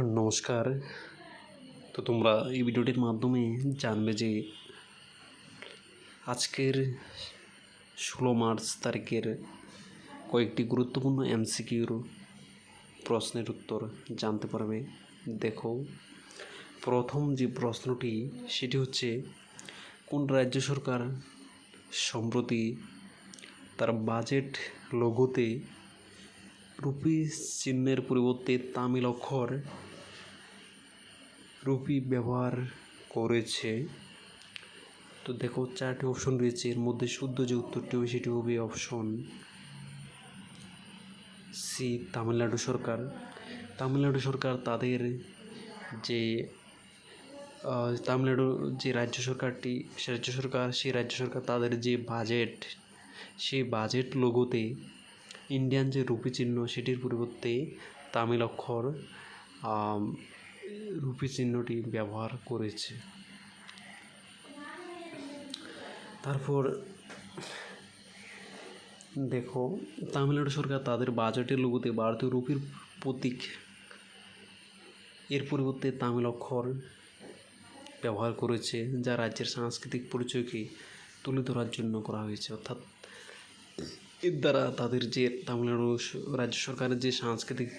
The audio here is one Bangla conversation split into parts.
নমস্কার। তো তোমরা এই ভিডিওটির মাধ্যমে জানবে যে আজকের ষোলো মার্চ তারিখের কয়েকটি গুরুত্বপূর্ণ এমসিকিউর প্রশ্নের উত্তর জানতে পারবে। দেখো, প্রথম যে প্রশ্নটি, সেটি হচ্ছে, কোন রাজ্য সরকার সম্প্রতি তার বাজেট লঘুতে রুপি চিহ্নের পরিবর্তে তামিল অক্ষর রুপি ব্যবহার করেছে। তো দেখো, চারটি অপশন রয়েছে। এর মধ্যে শুদ্ধ যে উত্তরটি হবে, সেটি হবে অপশন সি তামিলনাড়ু সরকার। তামিলনাড়ু সরকার তাদের যে তামিলনাড়ু যে রাজ্য সরকারটি, সে রাজ্য সরকার সেই রাজ্য সরকার তাদের যে বাজেট সেই বাজেট লোগোতে ইন্ডিয়ান যে রুপি চিহ্ন সেটির পরিবর্তে তামিল অক্ষর রুপি চিহ্নটি ব্যবহার করেছে। তারপর দেখো, তামিলনাড়ু সরকার তাদের বাজেটের লোগোতে ভারতীয় রুপির প্রতীক, এর পরিবর্তে তামিল অক্ষর ব্যবহার করেছে, যা রাজ্যের সাংস্কৃতিক পরিচয়কে তুলে ধরার জন্য করা হয়েছে। অর্থাৎ এর দ্বারা তাদের যে তামিলনাড়ু রাজ্য সরকারের যে সাংস্কৃতিক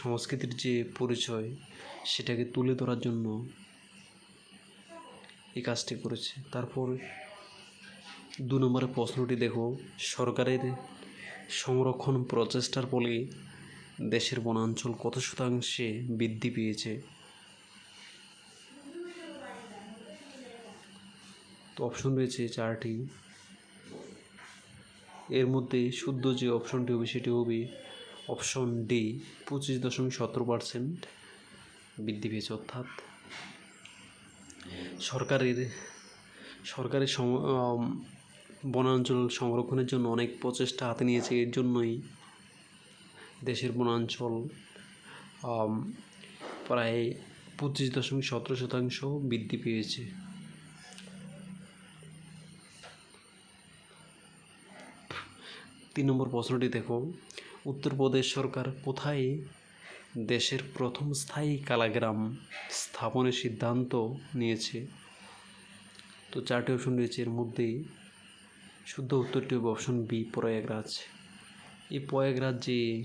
সংস্কৃতির যে পরিচয়, সেটাকে তুলে ধরার জন্য এই কাজটি করেছে। তারপর দু নম্বরের প্রশ্নটি দেখো, সরকারের সংরক্ষণ প্রচেষ্টার ফলে দেশের বনাঞ্চল কত শতাংশে বৃদ্ধি পেয়েছে? তো অপশন রয়েছে চারটি। এর মধ্যে শুদ্ধ যে অপশনটি হবে সেটি হবে অপশন ডি পঁচিশ দশমিক সতেরো পার্সেন্ট বৃদ্ধি পেয়েছে, অর্থাৎ সরকারের সরকারের সম- বনাঞ্চল সংরক্ষণের জন্য অনেক প্রচেষ্টা হাতে নিয়েছে। এর জন্যই দেশের বনাঞ্চল প্রায় পঁচিশ দশমিক সতেরো শতাংশ বৃদ্ধি পেয়েছে। তিন নম্বর প্রশ্নটি দেখো। উত্তরপ্রদেশ সরকার কোথায় দেশের প্রথম স্থায়ী কালাগ্রাম স্থাপনের সিদ্ধান্ত নিয়েছে? তো চারটি অপশন রয়েছে। এর মধ্যে শুদ্ধ উত্তরটি হবে অপশন বি প্রয়াগরাজ। এই প্রয়াগরাজ যে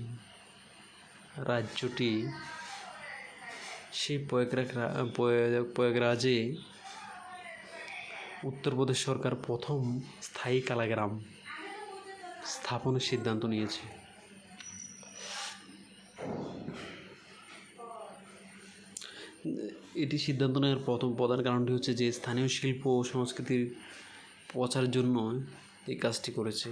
রাজ্যটি, সেই প্রয়াগরাজ, প্রয়াগ- প্রয়াগরাজে উত্তরপ্রদেশ সরকার প্রথম স্থায়ী কালাগ্রাম স্থাপনের সিদ্ধান্ত নিয়েছে। এটি সিদ্ধান্ত নেওয়ার প্রথম প্রধান কারণটি হচ্ছে যে স্থানীয় শিল্প ও সংস্কৃতির প্রচারের জন্য এই কাজটি করেছে।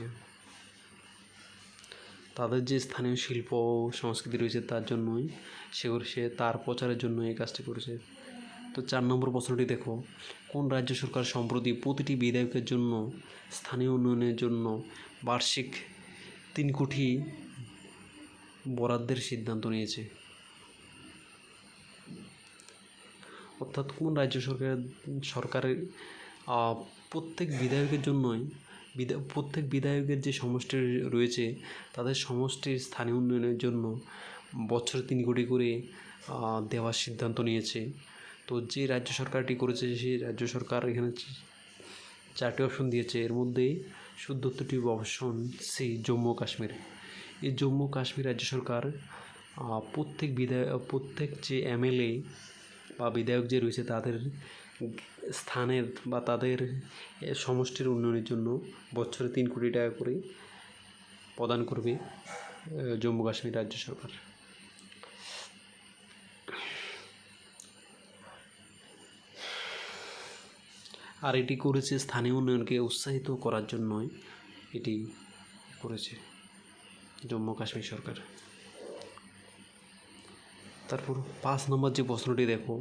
তাদের যে স্থানীয় শিল্প ও সংস্কৃতি রয়েছে তার জন্যই সেগুলো সে তার প্রচারের জন্য এই কাজটি করেছে। তো চার নম্বর প্রশ্নটি দেখো। কোন রাজ্য সরকার সম্প্রতি প্রতিটি বিধায়কের জন্য, স্থানীয় উন্নয়নের জন্য বার্ষিক তিন কোটি বরাদ্দের সিদ্ধান্ত নিয়েছে? অর্থাৎ কোন রাজ্য সরকার, সরকারের প্রত্যেক বিধায়কের জন্যই প্রত্যেক বিধায়কের যে সমষ্টি রয়েছে, তাদের সমষ্টির স্থানীয় উন্নয়নের জন্য বছরে তিন কোটি করে দেওয়ার সিদ্ধান্ত নিয়েছে। তো যে রাজ্য সরকারটি করেছে, সেই রাজ্য সরকার এখানে চারটি অপশন দিয়েছে। এর মধ্যে শুদ্ধ হবে অপশন সি জম্মু কাশ্মীর। এই জম্মু কাশ্মীর রাজ্য সরকার প্রত্যেক বিধায়ক প্রত্যেক যে এমএলএ বা বিধায়ক যে রয়েছে, তাদের স্থানের বা তাদের সমষ্টির উন্নয়নের জন্য বছরে তিন কোটি টাকা করে প্রদান করবে জম্মু কাশ্মীর রাজ্য সরকার। আর এটি করেছে স্থানীয় উন্নয়নকে উৎসাহিত করার জন্যই এটি করেছে জম্মু কাশ্মীর সরকার। তারপর পাঁচ নম্বর যে প্রশ্নটি দেখো,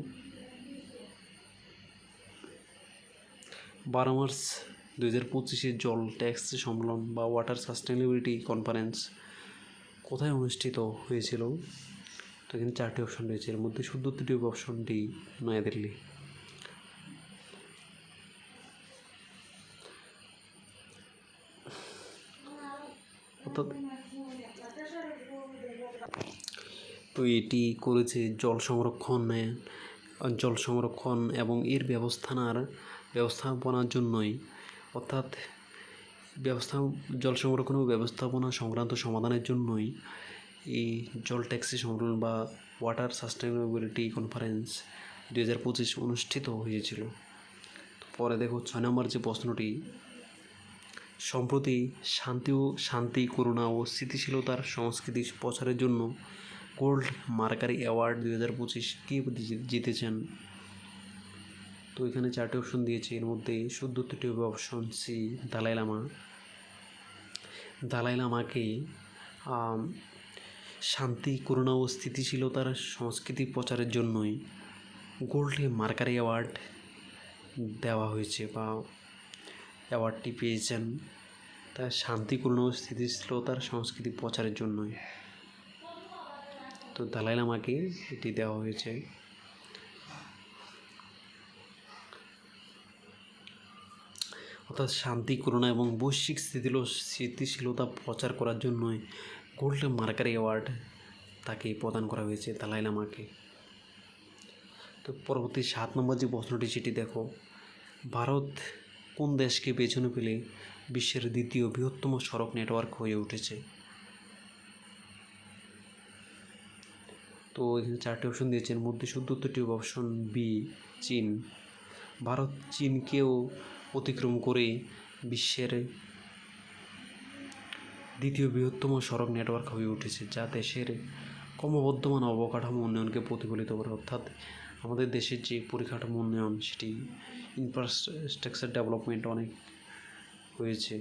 বারো মার্চ দু হাজার পঁচিশে জল ট্যাক্স সম্মেলন বা ওয়াটার সাস্টেনেবিলিটি কনফারেন্স কোথায় অনুষ্ঠিত হয়েছিল? এখানে চারটি অপশন রয়েছে, এর মধ্যে শুদ্ধ উত্তরটি হবে অপশন ডি নয়াদিল্লি। অর্থাৎ তো এটি করেছে জল সংরক্ষণে জল সংরক্ষণ এবং এর ব্যবস্থানার, ব্যবস্থাপনার জন্যই। অর্থাৎ ব্যবস্থা, জল সংরক্ষণ ও ব্যবস্থাপনা সংক্রান্ত সমাধানের জন্যই এই জল ট্যাক্সি সংকলন বা ওয়াটার সাস্টেনেবিলিটি কনফারেন্স দু হাজার পঁচিশ অনুষ্ঠিত হয়েছিল। পরে দেখো ছয় নম্বর যে প্রশ্নটি সম্প্রতি শান্তি ও শান্তি, করুণা ও স্থিতিশীলতার সংস্কৃতি প্রচারের জন্য গোল্ড মার্কারি অ্যাওয়ার্ড দুই হাজার পঁচিশ কে জিতেছেন? তো এখানে চারটি অপশন দিয়েছে। এর মধ্যে শুদ্ধ হবে অপশন সি দালাই লামা। দালাই লামাকে শান্তি, করুণা ও স্থিতিশীলতার সংস্কৃতি প্রচারের জন্যই গোল্ড মার্কারি অ্যাওয়ার্ড দেওয়া হয়েছে বা অ্যাওয়ার্ডটি পেয়েছেন। তার শান্তি করুণা ও স্থিতিশীলতার সংস্কৃতি প্রচারের জন্যই। তো দালাই লামাকে এটি দেওয়া হয়েছে। অর্থাৎ শান্তি, করুণা এবং বৈশ্বিক স্থিতিল, স্থিতিশীলতা প্রচার করার জন্যই গোল্ড মার্কারি অ্যাওয়ার্ড তাকে প্রদান করা হয়েছে দালাই লামাকে তো পরবর্তী সাত নম্বর যে প্রশ্নটি, সেটি দেখো। ভারত কোন দেশকে পেছনে ফেলে বিশ্বের দ্বিতীয় বৃহত্তম সড়ক নেটওয়ার্ক হয়ে উঠেছে? তো এখানে চারটি অপশন দিয়েছেন। মধ্যে শুদ্ধ অপশন বি চীন। ভারত চীনকেও অতিক্রম করে বিশ্বের দ্বিতীয় বৃহত্তম সড়ক নেটওয়ার্ক হয়ে উঠেছে, যা দেশের ক্রমবর্ধমান অবকাঠামো উন্নয়নকে প্রতিফলিত করে, অর্থাৎ আমাদের দেশের যে পরিকাঠামো উন্নয়ন, সেটি ইনফ্রাস্ট্রাকচার ডেভেলপমেন্ট অনেক হয়েছে।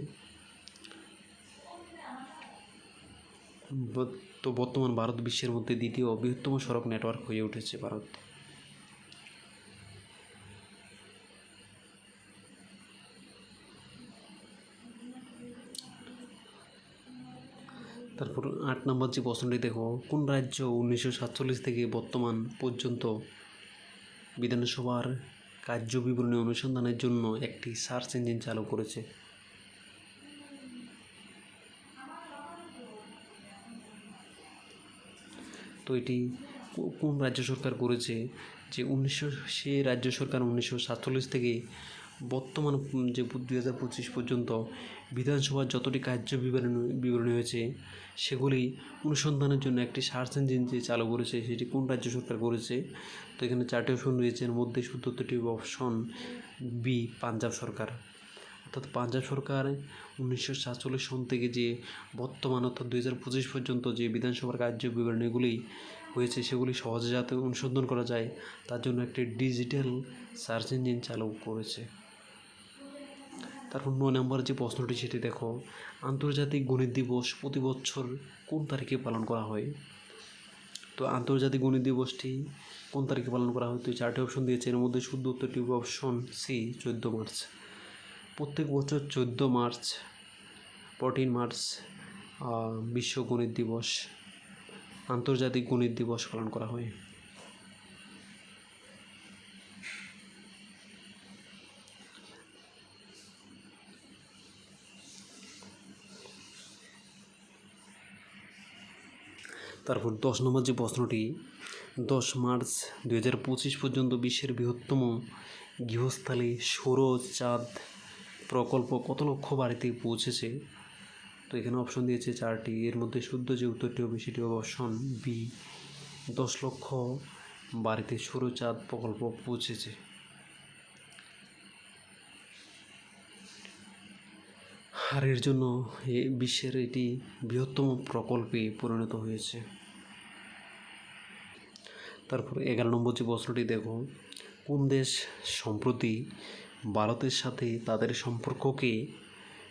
তো বর্তমান ভারত বিশ্বের মধ্যে দ্বিতীয় বৃহত্তম সড়ক নেটওয়ার্ক হয়ে উঠেছে ভারত। তারপর আট নম্বর যে প্রশ্নটি, দেখো, কোন রাজ্য উনিশশো সাতচল্লিশ থেকে বর্তমান পর্যন্ত বিধানসভার কার্য বিবরণী অনুসন্ধানের জন্য একটি সার্চ ইঞ্জিন চালু করেছে? তো এটি কোন রাজ্য সরকার করেছে যে উনিশশো, সে রাজ্য সরকার উনিশশো সাতচল্লিশ থেকে বর্তমান যে দুই হাজার পঁচিশ পর্যন্ত বিধানসভার যতটি কার্য বিবরণী বিবরণী হয়েছে, সেগুলি অনুসন্ধানের জন্য একটি সার্চ ইঞ্জিন যে চালু করেছে, সেটি কোন রাজ্য সরকার করেছে? তো এখানে চারটি অপশন রয়েছে, এর মধ্যে শুদ্ধ উত্তরটি অপশন বি পাঞ্জাব সরকার। অর্থাৎ পাঞ্জাব সরকার উনিশশো সাতচল্লিশ সন থেকে যে বর্তমান, অর্থাৎ দুই হাজার পঁচিশ পর্যন্ত যে বিধানসভার কার্য বিবরণীগুলি হয়েছে, সেগুলি সহজে যাতে অনুসন্ধান করা যায়, তার জন্য একটি ডিজিটাল সার্চ ইঞ্জিন চালু করেছে। তারপর নয় নম্বর যে প্রশ্নটি সেটি দেখো, আন্তর্জাতিক গণিত দিবস প্রতি বছর কোন তারিখে পালন করা হয়? তো আন্তর্জাতিক গণিত দিবসটি কোন তারিখে পালন করা হয়? তো চারটি অপশন দিয়েছে। এর মধ্যে শুদ্ধ উত্তরটি অপশন সি চোদ্দ মার্চ। প্রত্যেক বছর চোদ্দ মার্চ ফোরটিন মার্চ বিশ্ব গণিত দিবস, আন্তর্জাতিক গণিত দিবস পালন করা হয়। তারপর দশ নম্বর যে প্রশ্নটি, দশ মার্চ দু হাজার পঁচিশ পর্যন্ত বিশ্বের বৃহত্তম গৃহস্থালী সৌর চাঁদ প্রকল্প কত লক্ষ বাড়িতে পৌঁছেছে? তো এখানে অপশন দিয়েছে চারটি। এর মধ্যে শুদ্ধ যে উত্তরটি হবে সেটি হবে অপশন বি দশ লক্ষ বাড়িতে সৌর চাঁদ প্রকল্প পৌঁছেছে। হারের জন্য বিশ্বের এটি বৃহত্তম প্রকল্পে পরিণত হয়েছে। তারপর এগারো নম্বর যে প্রশ্নটি দেখো কোন দেশ সম্প্রতি ভারতের সাথে তাদের সম্পর্ককে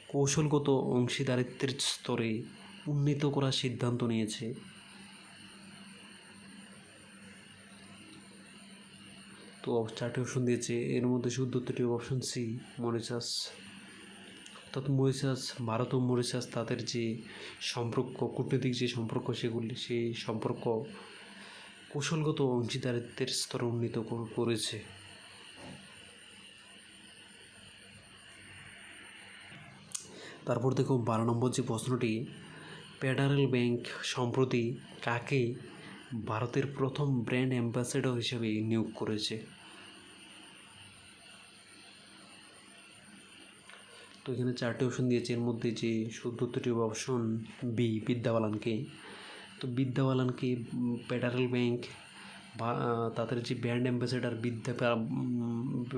কৌশলগত অংশীদারিত্বের স্তরে উন্নীত করার সিদ্ধান্ত নিয়েছে? তো চারটি অপশন দিয়েছে। এর মধ্যে শুদ্ধ উত্তরটি অপশন সি মরিচাস অর্থাৎ মরিশাস ভারত ও মরিশাস তাদের যে সম্পর্ক, কূটনৈতিক যে সম্পর্ক, সেগুলি, সেই সম্পর্ক কৌশলগত অংশীদারিত্বের স্তরে উন্নীত করেছে। তারপর দেখো বারো নম্বর যে প্রশ্নটি, ফেডারেল ব্যাংক সম্প্রতি কাকে ভারতের প্রথম ব্র্যান্ড অ্যাম্বাসেডর হিসেবে নিয়োগ করেছে? তো এখানে চারটি অপশন দিয়েছে। এর মধ্যে যে শুদ্ধ সত্তরটি অপশন বি বিদ্যা বালানকে তো বিদ্যা বালানকে ফেডারেল ব্যাংক বা তাদের যে ব্র্যান্ড অ্যাম্বাসেডার বিদ্যা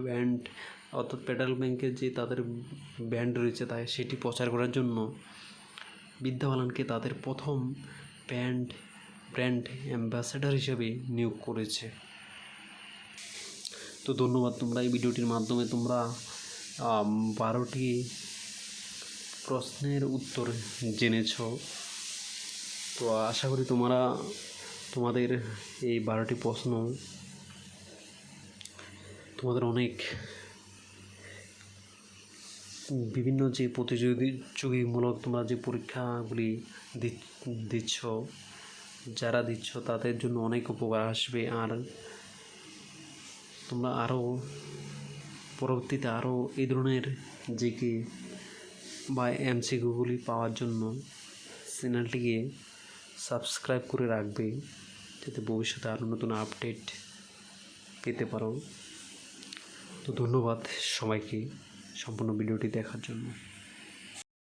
ব্যান্ড অর্থাৎ ফেডারেল ব্যাংকের যে তাদের ব্যান্ড রয়েছে তাই সেটি প্রচার করার জন্য বিদ্যা বালানকে তাদের প্রথম ব্র্যান্ড ব্র্যান্ড অ্যাম্বাসেডার হিসেবে নিয়োগ করেছে। তো ধন্যবাদ তোমরা এই ভিডিওটির মাধ্যমে তোমরা বারোটি প্রশ্নের উত্তর জেনেছ। তো আশা করি তোমরা তোমাদের এই বারোটি প্রশ্ন তোমাদের অনেক বিভিন্ন যে প্রতিযোগিতামূলক তোমরা যে পরীক্ষাগুলি দিচ্ছ, যারা দিচ্ছ তাদের জন্য অনেক উপকার আসবে। আর তোমরা আরও পরবর্তীতে আরও এই ধরনের জিকে বা এমসিকিউগুলি পাওয়ার জন্য চ্যানেলটিকে সাবস্ক্রাইব করে রাখবে, যাতে ভবিষ্যতে আরও নতুন আপডেট পেতে পারো। তো ধন্যবাদ সবাইকে সম্পূর্ণ ভিডিওটি দেখার জন্য।